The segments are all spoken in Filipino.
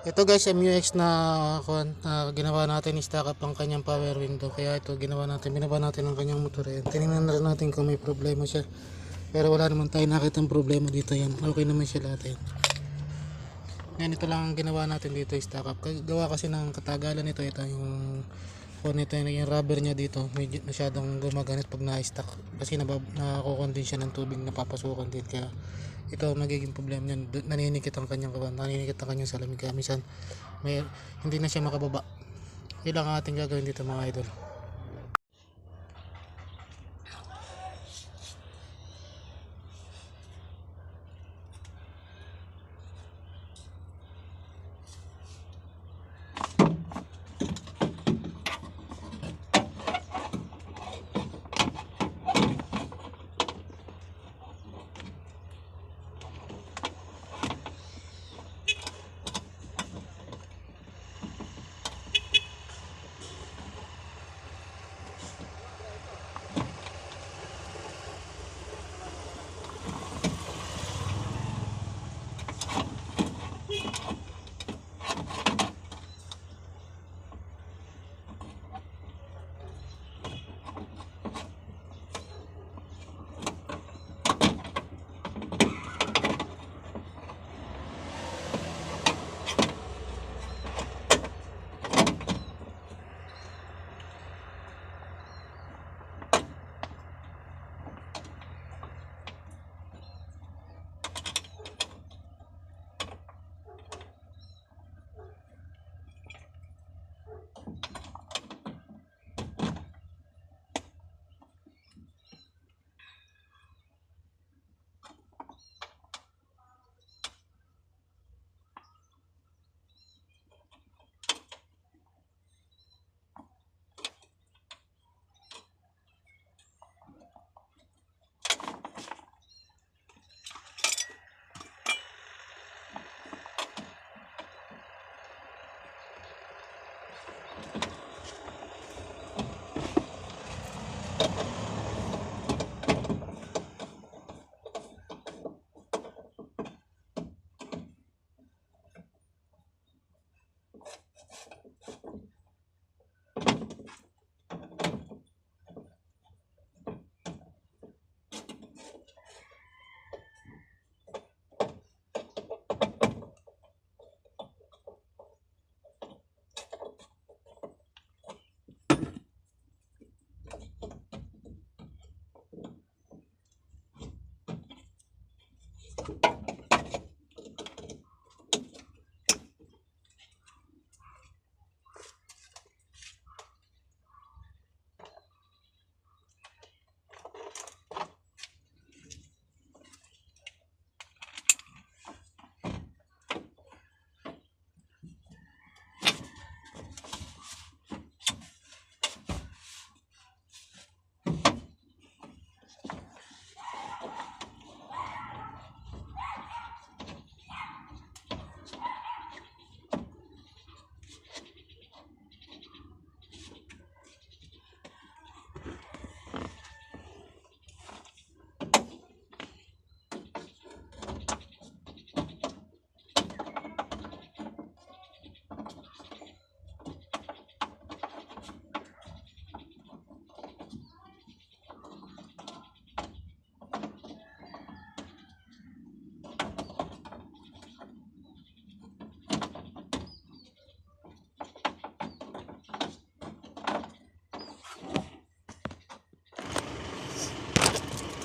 Ito guys, MUX na, na ginawa natin ni stack up ang kanyang power window. Kaya ito ginawa natin, binaba natin ang kanyang motor. Ayan. Tinignan na rin natin kung may problema siya. Pero wala naman tayo nakita problema dito yan. Okay naman siya lahat yan. Yan, ito lang ang ginawa natin dito up. Kag- Gawa kasi ng katagalan nito, ito yung kung ito yung, rubber niya dito, medyo masyadong gumaganit pag na-stack. Kasi nakakukondin siya ng tubig na papasukan din. Kaya ito ang nagiging problema niyan. Naninikit ang kanyang kawan, naninikit ang kanyang salamin. Kaya minsan may, hindi na siya makababa. Yun ang ating gagawin dito mga idol.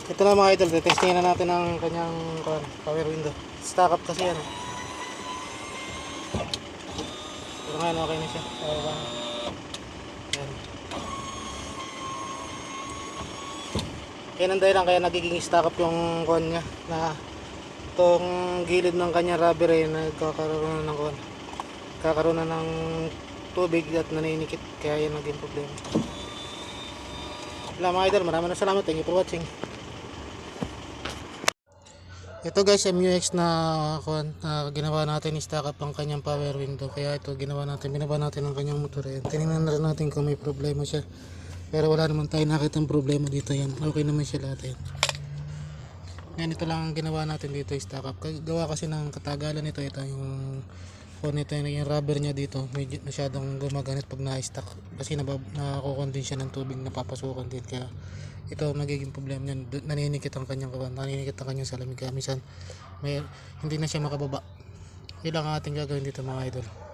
Ito na mga idol, testingin na natin ang kanyang power window. Stack up kasi yan. Pero ngayon okay na siya. Okay ba? Yan. Yan ang dahilan kaya nagiging stack up yung kuwan niya na itong gilid ng kanyang rubber ay nagkakaroon na ng kuwan. Kakaroon na ng tubig at naninikit kaya yan naging problema. Wala mga idol, maraming na salamat. Thank you for watching. Ito guys, MUX na, na ginawa natin ni stack up ang kanyang power window. Kaya ito ginawa natin, binaba natin ang kanyang motor. Ayan. Tinignan na natin kung may problema siya. Pero wala naman tayo nakita problema dito yan. Okay naman siya lahat yan. Yan, ito lang ang ginawa natin dito yung stack up. Gawa kasi ng katagalan nito, ito yung silicone nito yung rubber niya dito medyo masyadong gumaganit pag na-stuck kasi nabab, nakukon din siya ng tubig napapasukan din kaya ito ang nagiging problema niyan. Naninikit ang kanyang kawan naninikit ang kanyang salamin. Kaya minsan may, hindi na siya makababa. Yun ang ating gagawin dito mga idol